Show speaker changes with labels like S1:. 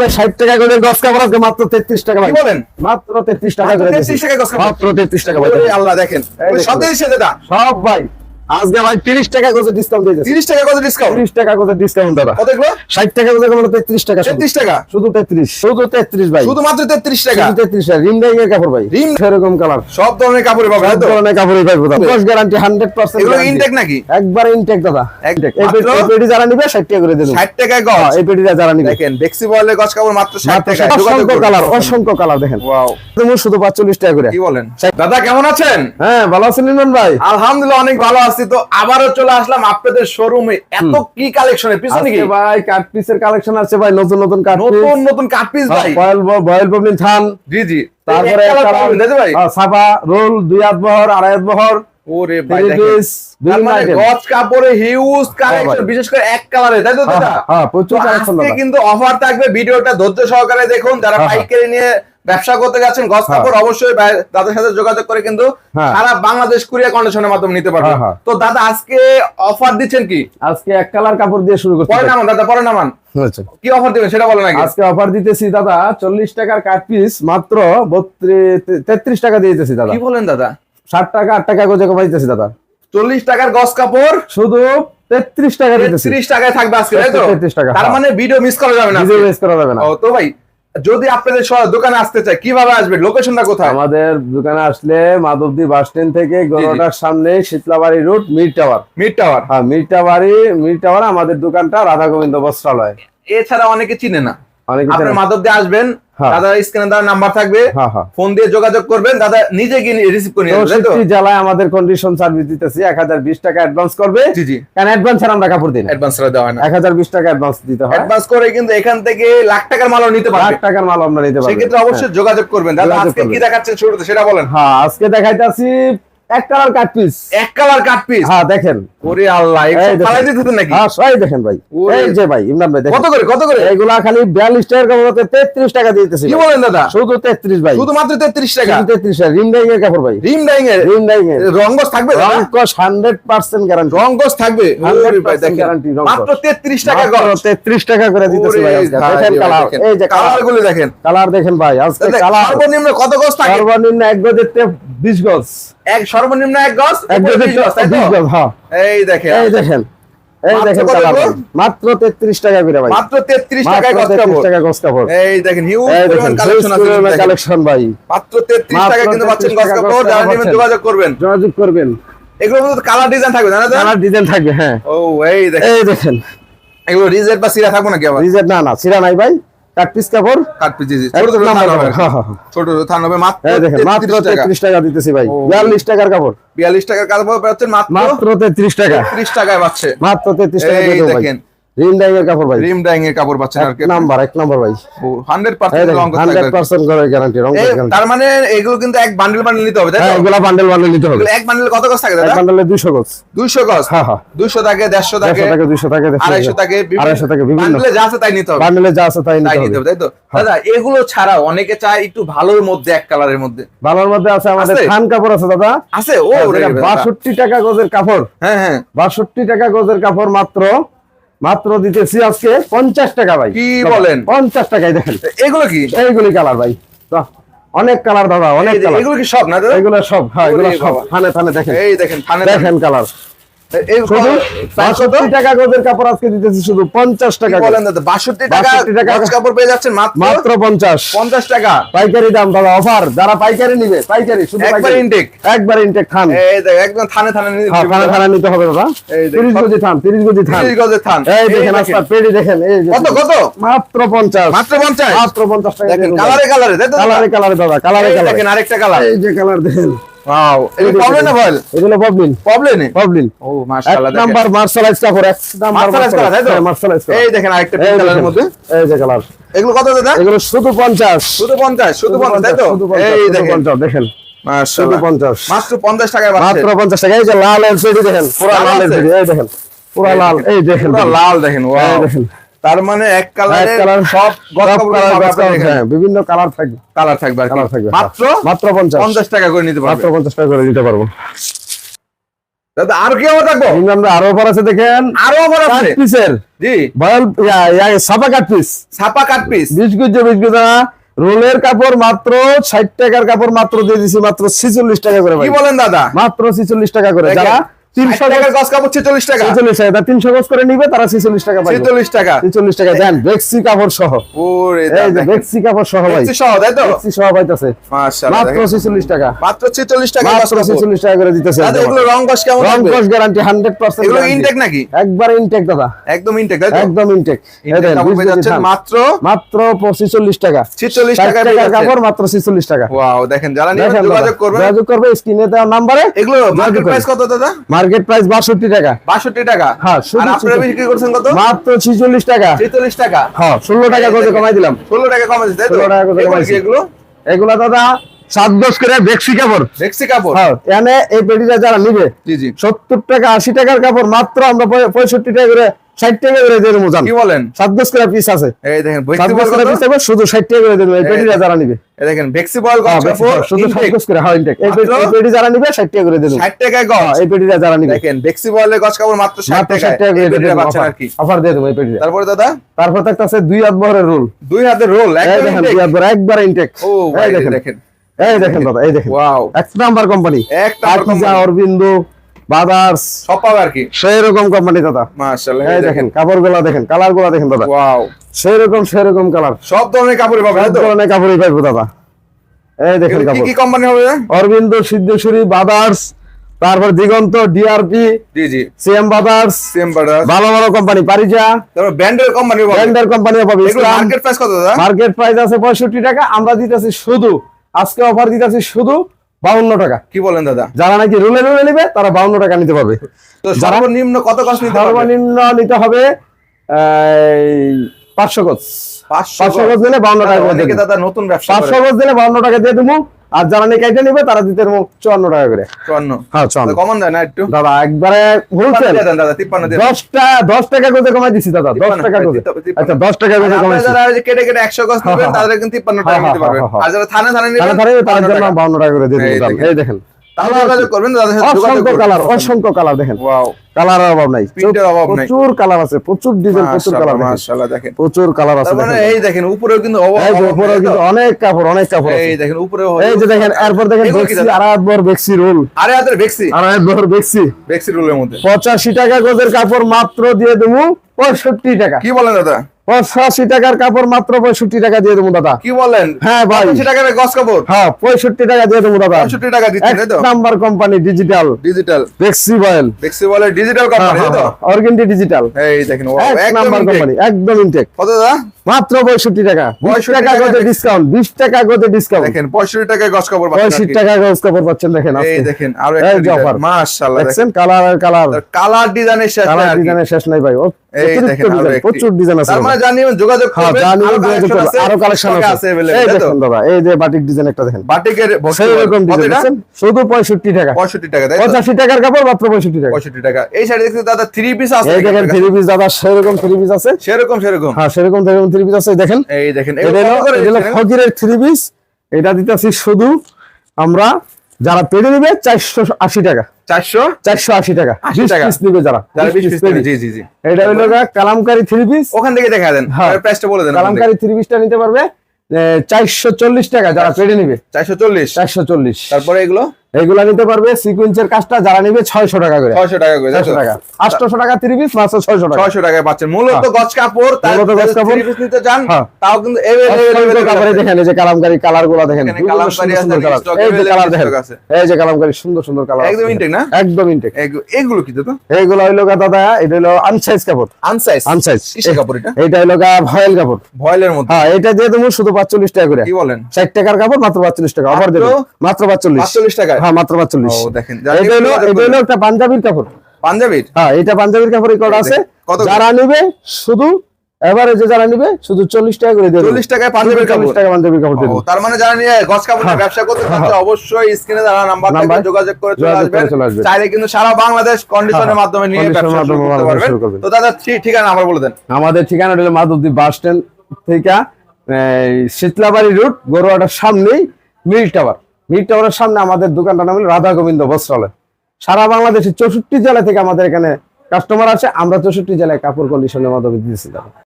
S1: ভাই ষাট টাকা করে গছ কাপড় আজকে মাত্র তেত্রিশ টাকা ভাই।
S2: বলেন?
S1: মাত্র তেত্রিশ টাকা করে
S2: তেত্রিশ টাকা
S1: মাত্র তেত্রিশ টাকা ভাই।
S2: আল্লাহ দেখেন। সব
S1: ভাই। আজকে ভাই তিরিশ টাকা করে ডিসকাউন্ট দিয়ে দিচ্ছি
S2: তিরিশ টাকা কত ডিসকাউন্ট
S1: তিরিশ টাকা করে ডিসকাউন্ট দাদা।
S2: কত এগুলো?
S1: ষাট টাকা করে কোনো তেত্রিশ টাকা শুধু।
S2: তেত্রিশ টাকা?
S1: শুধু তেত্রিশ। শুধু তেত্রিশ ভাই।
S2: শুধুমাত্র তেত্রিশ টাকা?
S1: শুধু তেত্রিশ টাকা। রিম ডাইং এর কাপড় ভাই।
S2: রিম?
S1: সেরকম কালার
S2: সব ধরনের কাপড় পাবে
S1: সব ধরনের কাপড়ই পাইবো দাদা। গ্যারান্টি হান্ড্রেড পার্সেন্ট
S2: এগুলো ইনটেক নাকি?
S1: একবার ইনটেক দাদা। এই পেটি-
S2: মাত্র?
S1: যারা নিবে ষাট টাকা করে দেবো।
S2: ষাট টাকায়
S1: হ্যাঁ,
S2: গজ
S1: এই পেটিটা যারা নিবে।
S2: দেখেন বেক্সি বলের গজ কাপড় মাত্র ষাট
S1: মাত্র
S2: টাকা
S1: অসংখ্য কালার অসংখ্য কালার দেখেন।
S2: ওয়াও
S1: তুমি শুধু পাঁচচল্লিশ টাকা করে।
S2: কি বলেন? দাদা কেমন আছেন?
S1: হ্যাঁ ভালো আছেন ভাই?
S2: আলহামদুলিল্লাহ অনেক ভালো আছি। তো আবারও চলে আসলাম আপনাদের শোরুমে এত কি কালেকশনের পিছনে কি
S1: ভাই কাট পিসের কালেকশন আছে ভাই নতুন নতুন কাট
S2: নতুন নতুন কাট পিস ভাই।
S1: বয়েল বয়েল পবলিন থান
S2: জি জি।
S1: তারপরে
S2: ভাই?
S1: হ্যাঁ, সাফা রোল দুই হাত বহর আড়াই হাত বহর।
S2: ওরে ভাই
S1: পিস
S2: মানে গজ কাপড়ে হিউজ কালেকশন বিশেষ করে এক কালারে তাই তো
S1: হ্যাঁ,
S2: দাদা?
S1: হ্যাঁ, প্রচুর কালেকশন
S2: কিন্তু অফার থাকবে ভিডিওটা ধৈর্য সহকারে দেখুন। যারা
S1: হ্যাঁ, হ্যাঁ।
S2: পাইকারি নিয়ে ব্যবসা করতে যাচ্ছেন গজ
S1: হ্যাঁ।
S2: কাপড় অবশ্যই তাদের সাথে যোগাযোগ করে কিন্তু
S1: হ্যাঁ।
S2: সারা বাংলাদেশ কুরিয়ার কন্ডিশনের মাধ্যমে নিতে পারবেন।
S1: হ্যাঁ।
S2: তো দাদা আজকে অফার দিচ্ছেন কি?
S1: আজকে এক কালার কাপড় দিয়ে শুরু করতে
S2: পরে নামান দাদা পরে নামান কি অফার দিবেন সেটা বলেন আগে।
S1: আজকে অফার দিতেছি দাদা চল্লিশ টাকার কাট পিস মাত্র তেত্রিশ টাকা দিয়ে দিতেছি দাদা।
S2: কি বলেন দাদা?
S1: ষাট টাকা আট টাকা করে কমাই দিতেছি দাদা।
S2: চল্লিশ টাকার গজ কাপড়?
S1: শুধু তেত্রিশ টাকা দিতেছি।
S2: ত্রিশ টাকায় থাকবে আজকে তাই তো?
S1: 33 টাকা,
S2: তার। মানে ভিডিও মিস করা যাবে না আজকে।
S1: ওয়েস্ট করা যাবে না।
S2: ও তো ভাই যদি আপনাদের দোকানে আসতে চায় কীভাবে আসবে? লোকেশনটা কোথায়?
S1: আমাদের দোকানে আসলে মাধবদী বাস স্ট্যান্ড থেকে গরুটার সামনে Shitalabari road Mir tower
S2: Mir tower
S1: হ্যাঁ মির টাওয়ারি মির টাওয়ার আমাদের দোকানটা রাধা গোবিন্দ বস্ত্রালয়
S2: এছাড়া অনেকে চিনে না।
S1: অনেকে জানে।
S2: আসবেন। দাদা স্ক্রিনে দেওয়ার নাম্বার থাকবে।
S1: হ্যাঁ হ্যাঁ।
S2: ফোন দিয়ে যোগাযোগ করবেন দাদা নিজে গিয়ে রিসিভ করে নিয়ে
S1: জেলায় আমাদের কন্ডিশন সার্ভিস দিতেছি এক হাজার বিশ টাকা অ্যাডভান্স করবে।
S2: জি জি।
S1: কেন অ্যাডভান্স ছাড়া আমরা কাপড় দিই
S2: অ্যাডভান্স দেওয়া হয় না।
S1: এক হাজার বিশ টাকা অ্যাডভান্স দিতে হয়।
S2: অ্যাডভান্স করে কিন্তু এখান থেকে লাখ টাকার মালও নিতে
S1: লাখ টাকার মাল আমরা নিতে পারব।
S2: সেক্ষেত্রে অবশ্যই যোগাযোগ করবেন। দাদা আজকে কি দেখাচ্ছেন শুরুতে সেটা বলেন।
S1: হ্যাঁ আজকে দেখাইতেছি এক কালার কাট পিস
S2: এক কালার কাট পিস
S1: হ্যাঁ দেখেন।
S2: ওরে আল্লাহ নাকি?
S1: হ্যাঁ দেখেন ভাই। এই যে ভাই ইমরান ভাই
S2: কত করে কত করে?
S1: এইগুলা খালি বিয়াল্লিশ টাকার কাপড় তেত্রিশ টাকা দিতেছি।
S2: কি বলেন দাদা?
S1: শুধু তেত্রিশ ভাই।
S2: শুধুমাত্র তেত্রিশ টাকা?
S1: শুধু তেত্রিশ টাকা রিম ডাইং এর কাপড় ভাই।
S2: রিম ডাইং এর
S1: রিম ডাইং এর
S2: রঙ্গস থাকবে
S1: হান্ড্রেড পার্সেন্ট গ্যারান্টি
S2: রঙ্গস থাকবে? ভাই দেখেন।
S1: রঙ্গস।
S2: মাত্র তেত্রিশ টাকা গজ
S1: তেত্রিশ টাকা করে দিতেছি ভাই আজকে। দেখেন কালার এই যে
S2: কালারগুলো দেখেন।
S1: কালার দেখেন ভাই আজকে কালার
S2: সর্বনিম্ন কত গজ থাকে?
S1: সর্বনিম্ন এক গজের তে বিশ গজ।
S2: এক সর্বনিম্ন এক গজ
S1: এক
S2: উপরে 20 গজ, তাই তো?
S1: বিশ গজ হ্যাঁ।
S2: এই দেখেন।
S1: এই দেখেন। এই দেখেন কালার
S2: গজ?
S1: মাত্র তেত্রিশ টাকা করে ভাই।
S2: মাত্র তেত্রিশ টাকায়
S1: টাকা গজ কাপড়
S2: এই দেখেন হিউজ কালেকশন আছে
S1: কালেকশন ভাই।
S2: মাত্র তেত্রিশ
S1: মাত্র
S2: টাকা কিন্তু পাচ্ছেন
S1: 33
S2: কাপড় যারা নেবেন যোগাযোগ করবেন।
S1: যোগাযোগ করবেন।
S2: এগুলো কিন্তু কালার ডিজাইন থাকবে তো?
S1: কালার ডিজাইন থাকবে হ্যাঁ।
S2: ও এই দেখেন।
S1: এই দেখেন।
S2: এগুলো রিজেট বা সিরা থাকব নাকি আবার?
S1: রিজেট না না সিরা নাই ভাই। কাট পিস কাপড়
S2: ছোট ছোট
S1: হ্যাঁ, হ্যাঁ, হ্যাঁ।
S2: ছোট ছোট মাত্র
S1: মাত্র
S2: 33 টাকা।
S1: দিতেছি ভাই।
S2: ও।
S1: বিয়াল্লিশ টাকার কাপড়।
S2: বিয়াল্লিশ টাকার কাপড় পাচ্ছেন মাত্র?
S1: মাত্র তেত্রিশ টাকা।
S2: ত্রিশ টাকায় পাচ্ছে।
S1: মাত্র তেত্রিশ টাকা
S2: দেখেন।
S1: রিম ডাইং এর কাপড় ভাই।
S2: রিম ডাইং এর কাপড় পাচ্ছেন আর
S1: নাম্বার এক নাম্বার ভাই।
S2: হান্ড্রেড
S1: এই
S2: পার্সেন্ট
S1: দেখেন
S2: রং
S1: হান্ড্রেড পার্সেন্ট করে গ্যারান্টি রং
S2: তার মানে এগুলো কিন্তু এক বান্ডেল বান্ডেল নিতে হবে তাই
S1: হ্যাঁ এগুলা বান্ডেল বান্ডেল নিতে হবে।
S2: এক বান্ডেল কত গজ থাকে
S1: এক বান্ডেলে দুইশো গজ।
S2: দুইশো গজ?
S1: হ্যাঁ হ্যাঁ।
S2: দুইশো থাকে দেড়শো থাকে
S1: দেড়শো টাকা দুইশো টাকা
S2: আড়াইশো থাকে
S1: আড়াইশো টাকা বিভিন্ন
S2: বান্ডেলে যা আছে তাই নিতে হবে।
S1: বান্ডেলে যা আছে তাই নিতে হবে।
S2: তাই তো? দাদা এগুলো ছাড়াও অনেকে চায় একটু ভালোর মধ্যে এক কালারের মধ্যে।
S1: ভালোর মধ্যে আছে আমাদের? থান কাপড় আছে দাদা।
S2: আছে? ও রে রে, দাদা।
S1: বাষট্টি টাকা গজের কাপড়।
S2: হ্যাঁ হ্যাঁ।
S1: বাষট্টি টাকা গজের কাপড় মাত্র মাত্র দিতেছি আজকে পঞ্চাশ টাকা ভাই।
S2: কি বলেন?
S1: পঞ্চাশ টাকায় দেখেন।
S2: এগুলো কি?
S1: এইগুলি কালার ভাই। অনেক কালার দাদা অনেক কালার।
S2: এগুলো কি সব না
S1: এগুলো সব হ্যাঁ এগুলো সব। থানে থানে দেখেন।
S2: এই দেখেন থানে
S1: দেখেন। কালার।
S2: এই
S1: শুধু
S2: প্রাইস কত?
S1: বাষট্টি টাকা গজের কাপড় আজকে দিতেছি শুধু পঞ্চাশ টাকা
S2: বলেন দাদা বাষট্টি টাকা গজ কাপড় পেয়ে যাচ্ছেন মাত্র?
S1: মাত্র পঞ্চাশ।
S2: পঞ্চাশ টাকা।
S1: পাইকারি দাম দাদা অফার যারা পাইকারি নিবে পাইকারি শুধু
S2: একবার
S1: পাইকারি। একবার ইনটেক থান।
S2: একদম থানে থানে নিয়ে
S1: থানা থানা নিতে হবে দাদা। তিরিশ গজি থান তিরিশ গজি থান।
S2: তিরিশ গজের থান।
S1: এই দেখেন। পেড়ি দেখেন এই
S2: কত কত?
S1: মাত্র পঞ্চাশ।
S2: মাত্র পঞ্চাশ?
S1: মাত্র পঞ্চাশ টাকা।
S2: কালারে কালারে
S1: কালারে কালারে দাদা কালারে কালারে।
S2: দেখেন আরেকটা কালার।
S1: এই যে কালার দেখেন।
S2: ওয়াও এই প্রবলেম না
S1: এগুলো প্রবলেম
S2: প্রবলেম
S1: প্রবলেম
S2: ও মাশাআল্লাহ দেখেন।
S1: নাম্বার মার্শালাইজ কাপড় এক নাম্বার
S2: মার্শালাইজ কালার তাই তো?
S1: মার্শালাইজ
S2: এই দেখেন আরেকটা পিঙ্ক কালারের মধ্যে।
S1: এই যে কালার
S2: এগুলো কত দাদা?
S1: এগুলো শুধু পঞ্চাশ।
S2: শুধু পঞ্চাশ শুধু পঞ্চাশ তাই তো? এই দেখেন।
S1: পঞ্চাশ দেখেন। শুধু
S2: মাশাআল্লাহ
S1: পঞ্চাশ।
S2: মাত্র পঞ্চাশ টাকায় পাচ্ছে
S1: মাত্র পঞ্চাশ টাকা এই যে লাল এলসিডি দেখেন পুরা
S2: লাল
S1: এলসিডি এই দেখেন পুরা লাল এই দেখেন
S2: পুরো লাল দেখেন ওয়াও
S1: দেখেন।
S2: তার মানে এক কালারের
S1: কালার
S2: সব।
S1: হ্যাঁ, বিভিন্ন কালার থাকবে।
S2: কালার থাকবে
S1: কালার থাকবে
S2: মাত্র
S1: মাত্র পঞ্চাশ।
S2: পঞ্চাশ টাকা করে নিতে
S1: মাত্র
S2: পারবে
S1: পঞ্চাশ টাকা করে দিতে পারব।
S2: দাদা আর কি আবার থাকব?
S1: প্রিমিয়াম আরও অফার আছে দেখেন।
S2: আরও আবার আছে?
S1: পিসের।
S2: জি।
S1: বয়েল সাপা কাট পিস।
S2: ছাপা কাট পিস।
S1: বিশ গুজ বিশ গুজ। রোলের কাপড় মাত্র ষাট টাকার কাপড় মাত্র দিয়ে দিছি মাত্র ছিচল্লিশ টাকা করে
S2: কি বলেন দাদা?
S1: মাত্র ছিচল্লিশ টাকা করে। যারা তিনশো
S2: টাকার গজ কাপড় ছেচল্লিশ টাকা।
S1: ছেচল্লিশ টাকা তিনশো গজ করে নিবে তারা ছিচল্লিশ টাকা পাবে
S2: ছেচল্লিশ টাকা।
S1: ছিচল্লিশ টাকা দেন বেক্সি কাপড় সহ।
S2: ওরে
S1: এই যে
S2: দাদা
S1: বেক্সি কাপড় সহ ভাই।
S2: সহ তাই তো?
S1: বেক্সি সহ পাইতেছে। মাত্র। ছিচল্লিশ টাকা।
S2: মাত্র ছেচল্লিশ টাকা
S1: মাত্র
S2: কাপড়।
S1: টাকা করে দিতেছে
S2: এগুলো রং কস কেমন
S1: রং
S2: থাকবে?
S1: গ্যারান্টি হান্ড্রেড পার্সেন্ট
S2: এগুলো ইনটেক নাকি?
S1: একবার ইনটেক দাদা।
S2: একদম ইনটেক
S1: একদম ইনটেক
S2: ইনটেক কাপড় পেয়ে যাচ্ছেন মাত্র
S1: মাত্র পঁচিশল্লিশ টাকা।
S2: 46
S1: ষাট
S2: টাকায় পেয়ে
S1: টাকার
S2: যাচ্ছেন।
S1: কাপড় মাত্র ছিচল্লিশ টাকা।
S2: ওয়াও দেখেন যারা যোগাযোগ
S1: দাদা, যোগাযোগ করবে স্ক্রিনে দেওয়া নাম্বারে
S2: এগুলো মার্কেট প্রাইস কত দাদা?
S1: মার্কেট প্রাইস বাষট্টি টাকা।
S2: বাষট্টি টাকা?
S1: হ্যাঁ,
S2: আর আপনারা বিক্রি করছেন কত?
S1: মাত্র ছিচল্লিশ টাকা।
S2: ছেচল্লিশ টাকা।
S1: হ্যাঁ ষোলো টাকা করে কমাই দিলাম।
S2: ষোলো টাকা কমে দিচ্ছে তাই তো?
S1: 16 টাকা করে কমাইছি।
S2: এগুলো?
S1: এগুলো দাদা সাত দশ করে বেক্সি কাপড়।
S2: বেক্সি কাপড়?
S1: হ্যাঁ এখানে এই পেটিটা যারা নিবে
S2: জি জি।
S1: সত্তর টাকা আশি টাকার কাপড় মাত্র আমরা পঁয়- পঁয়ষট্টি টাকা করে ষাট টাকা করে দিয়ে দেবো
S2: কি বলেন?
S1: সাত দশ করে পিস আছে।
S2: এই দেখেন
S1: সাত
S2: ভেক্সি
S1: করে পিস থাকবে শুধু ষাট টাকা করে দেবো এই পেটিটা যারা নিবে।
S2: এই দেখেন ভেক্সি বল
S1: হ্যাঁ,
S2: গজ
S1: বেশি
S2: কাপড়
S1: শুধু সাত
S2: ইনটেক
S1: করে হ্যাঁ ইনটেক এই পেটি-
S2: মাত্র?
S1: এই পেটি যারা নিবে ষাট টাকা করে দেবো।
S2: 60 টাকায় গজ।
S1: এই পেটিটা যারা নিবে।
S2: দেখেন ভেক্সি বলের গজ কাপড় মাত্র 60
S1: মাত্র ষাট টাকা করে
S2: এই
S1: দিয়ে
S2: পেটিটা
S1: দেবো
S2: পাচ্ছেন আর কি।
S1: অফার দিয়ে দেবো এই পেটিটা।
S2: তারপরে দাদা?
S1: তারপর থাকতেছে দুই হাত বহরের রোল।
S2: দুই হাতে রোল একদম
S1: দেখেন দুই হাত একবার ইনটেক
S2: ও
S1: এই দেখেন।
S2: দেখেন।
S1: এই দেখেন দাদা এই দেখেন।
S2: ওয়াও
S1: এক নাম্বার কোম্পানি
S2: এক নাম্বার।
S1: অরবিন্দু বাদার্স
S2: সব পাবে আর কি?
S1: সেই রকম কোম্পানি দাদা।
S2: মাশাআল্লাহ
S1: এই দেখেন কাপড়গুলা দেখেন কালারগুলা দেখেন দাদা।
S2: ওয়াও
S1: সেই রকম সেই রকম কালার
S2: সব ধরনের কাপড় পাবে
S1: সব ধরনের কাপড়ই পাইবো দাদা। এই দেখেন
S2: এগুলো কি কি কোম্পানি হবে?
S1: অরবিন্দ সিদ্ধেশ্বরী বাদার্স তারপর দিগন্ত ডিআরপি
S2: জি জি।
S1: সিএম বাদার্স
S2: বাটার
S1: ভালো ভালো কোম্পানি পারিজা।
S2: তারপর ব্র্যান্ডের কোম্পানি পাবে
S1: ব্র্যান্ডের কোম্পানিও পাবে
S2: মার্কেট প্রাইস কত দাদা?
S1: মার্কেট প্রাইস আছে পঁয়ষট্টি টাকা আমরা দিতেছি শুধু। আজকে অফার দিতেছি শুধু বাউন্ন টাকা।
S2: কি বলেন দাদা?
S1: যারা নাকি রুলে রুলে নিবে তারা বাউন্ন টাকা নিতে পারবে।
S2: তো সর্বনিম্ন কত কষ্ট নিতে
S1: সর্বনিম্ন নিতে হবে পাঁচশো
S2: 500
S1: পাঁচশো গজ। দিলে বাউন্ন টাকা
S2: দাদা নতুন ব্যবসা
S1: পাঁচশো গজ দিলে বাউন্ন টাকা দিয়ে দেবো। আর যারা নাকি এটা নিবে তারা দিতে চুয়ান্ন টাকা করে।
S2: চুয়ান্ন।
S1: হ্যাঁ চুয়ান্ন।
S2: কমন দেয় না একটু?
S1: দাদা একবারে হোলসেল
S2: দেন দাদা তিপ্পান্ন দেন।
S1: দশটা দশ টাকা করে কমাই দিছি দাদা দশ টাকা করে। আচ্ছা দশ টাকা করে কমাই
S2: আপনারা যারা কেটে কেটে একশো গজ
S1: দিবেন
S2: নেবেন
S1: হ্যাঁ,
S2: তাদের কিন্তু তিপ্পান্ন টাকা
S1: দিতে
S2: নিতে পারবেন।
S1: হ্যাঁ, হ্যাঁ।
S2: আর যারা থানা থানা নেবেন
S1: তারা তার
S2: 52
S1: জন্য
S2: টাকা।
S1: বাউন্ন টাকা করে দিয়ে
S2: দিবেন
S1: এই দেখেন। অসংখ্য কালার অসংখ্য কালার দেখেন। কালার অভাব নাই।
S2: প্রিন্টের অভাব নাই।
S1: প্রচুর কালার আছে প্রচুর ডিজাইন প্রচুর কালার
S2: মাশাআল্লাহ
S1: দেখেন। প্রচুর কালার আছে
S2: মানে এই দেখেন উপরেও কিন্তু
S1: উপরেও অনেক কাপড় অনেক কাপড়
S2: এই দেখেন উপরেও
S1: এই যে দেখেন এরপর দেখেন বেক্সি
S2: দাদা?
S1: আড়াই বর বেক্সি রোল
S2: আরে হাতের ভেক্সি
S1: আড়াই বর বেক্সি
S2: ভেক্সি রুলের মধ্যে।
S1: পঁচাশি টাকা গজের কাপড় মাত্র দিয়ে দেবো পঁয়ষট্টি টাকা।
S2: কি বলেন দাদা?
S1: পঁচাশি টাকার কাপড় মাত্র পঁয়ষট্টি টাকা দিয়ে দেবো দাদা।
S2: কি বলেন?
S1: হ্যাঁ ভাই।
S2: টাকার গস কাপড়?
S1: হ্যাঁ পঁয়ষট্টি টাকা দিয়ে দেবো দাদা।
S2: পঁয়ষট্টি টাকা
S1: নাম্বার কোম্পানি ডিজিটাল।
S2: ডিজিটাল। ভেক্সি বলে ডিজিটাল কোম্পানি তাই
S1: ডিজিটাল
S2: এই দেখেন
S1: এক নাম্বার কোম্পানি একদম ইনটেক
S2: কত দাদা?
S1: মাত্র পঁয়ষট্টি টাকা। বিশ
S2: 65
S1: টাকা
S2: টাকা
S1: গজে ডিসকাউন্ট বিশ টাকা গজে ডিসকাউন্ট
S2: দেখেন পঁয়ষট্টি টাকায় গজ কাপড়
S1: পঁয়ষট্টি টাকা গজ কাপড় পাচ্ছেন দেখেন
S2: এই দেখেন
S1: আরও যে
S2: একটা
S1: offer।
S2: মাশাআল্লাহ দেখেন।
S1: কালার আর কালার
S2: কালার ডিজাইনের শেষ
S1: কালার
S2: নাই আর কি।
S1: ডিজাইনের শেষ নাই ভাই।
S2: এই দেখেন আরও
S1: প্রচুর ডিজাইন আছে
S2: মানে যোগাযোগ
S1: হ্যাঁ
S2: করবেন আরও
S1: যোগাযোগ
S2: আছে,
S1: আরও কালেকশন আছে। এই
S2: তাই
S1: দাদা এই যে বাটিক ডিজাইন একটা দেখেন।
S2: বাটিকের
S1: ডিজাইন
S2: এটা?
S1: দেখছেন? শুধু পঁয়ষট্টি টাকা।
S2: পঁয়ষট্টি টাকা তাই তো?
S1: পঁচাশি টাকার কাপড় মাত্র পঁয়ষট্টি টাকা।
S2: পঁয়ষট্টি টাকা। এই সাইডে দেখতে দাদা থ্রি পিস আছে
S1: এই দেখেন থ্রি পিস দাদা সেরকম থ্রি পিস আছে?
S2: সেরকম সেরকম।
S1: হ্যাঁ সেরকম সেরকম থ্রি পিস আছে দেখেন।
S2: এই?
S1: ফকিরের থ্রি পিস। এটা দিতেছি শুধু আমরা যারা পেড়ে নিবে চারশো আশি টাকা।
S2: চারশো?
S1: চারশো আশি টাকা।
S2: টাকা।
S1: নিবে যারা।
S2: যারা
S1: বিশ
S2: বিশ
S1: piece
S2: পিস
S1: পেড়ে।
S2: জি জি জি।
S1: এটা হলো কালামকারি থ্রি পিস।
S2: ওখান থেকে দেখা দেন
S1: হ্যাঁ।
S2: প্রাইসটা বলে দেন
S1: কালামকারি থ্রি পিসটা নিতে পারবে চারশো চল্লিশ টাকা যারা পেড়ে নিবে।
S2: চারশো চল্লিশ।
S1: চারশো চল্লিশ।
S2: তারপরে এগুলো?
S1: এইগুলা নিতে পারবে সিকুয়েন্সের কাজটা যারা নিবে ছয়শো টাকা করে।
S2: ছয়শো টাকা করে
S1: ছয়শো টাকা। আটশো টাকা থ্রি পিস মাত্র ছয়শো টাকা।
S2: ছয়শো টাকায় পাচ্ছেন। মূলত
S1: হ্যাঁ।
S2: গজ কাপড় তার
S1: মূলত গজ কাপড়।
S2: থ্রি পিস নিতে চান
S1: হ্যাঁ।
S2: তাও কিন্তু available
S1: কাপড়ে দেখেন এই যে কালামকারি কালারগুলা দেখেন
S2: কালামকারী আছে,
S1: এই যে কালার দেখেন এই যে কালামকারি সুন্দর সুন্দর কালার
S2: একদম intake না?
S1: একদম ইনটেক
S2: এগুলো কি দাদা?
S1: এইগুলো হইল দাদা এটা হলো আনসাইজ কাপড়।
S2: আনসাইজ
S1: আনসাইজ
S2: কিসের কাপড় এটা?
S1: এটা হইল গা ভয়েল কাপড়।
S2: ভয়েলের মধ্যে?
S1: হ্যাঁ এটা দিয়ে তুমি শুধু পাঁচচল্লিশ টাকা করে।
S2: কি বলেন?
S1: ষাট টাকার কাপড় মাত্র পাঁচচল্লিশ টাকা। অফার দেবো।
S2: মাত্র
S1: মাত্র পাঁচচল্লিশ
S2: 45 টাকায়?
S1: হ্যাঁ মাত্র
S2: দেখেন।
S1: এটা হলো এটা হলো একটা পাঞ্জাবির কাপড়
S2: পাঞ্জাবির
S1: হ্যাঁ এটা পাঞ্জাবির কাপড় রেকর্ড আছে? যারা নিবে শুধু যারা নিবে শুধু চল্লিশ টাকা করে দেবে
S2: 40 টাকায় পাঞ্জাবির কাপড়?
S1: টাকা পাঞ্জাবির কাপড় দেবে
S2: তার মানে যারা নিয়ে
S1: হ্যাঁ।
S2: ব্যবসা করতে চাচ্ছে অবশ্যই স্ক্রিনে দেওয়া নাম্বার
S1: নাম্বার
S2: যোগাযোগ করে চলে। চাইলে কিন্তু সারা বাংলাদেশ কন্ডিশনের
S1: হ্যাঁ,
S2: মাধ্যমে নিয়ে ব্যবসা করতে। তো দাদা ঠিকানা বলে দেন
S1: আমাদের ঠিকানা হলো মাধবদ্বীপ বাস স্ট্যান্ড থেকে শীতলাবাড়ি রুট গরুয়াটার সামনেই মিল টাওয়ার মিল টাওয়ারের সামনে আমাদের দোকানটার নাম হলো রাধা গোবিন্দ বস্ত্রালয়। সারা বাংলাদেশের চৌষট্টি জেলা থেকে আমাদের এখানে কাস্টমার আছে আমরা চৌষট্টি জেলায় কাপড় কন্ডিশনের মাধ্যমে তারা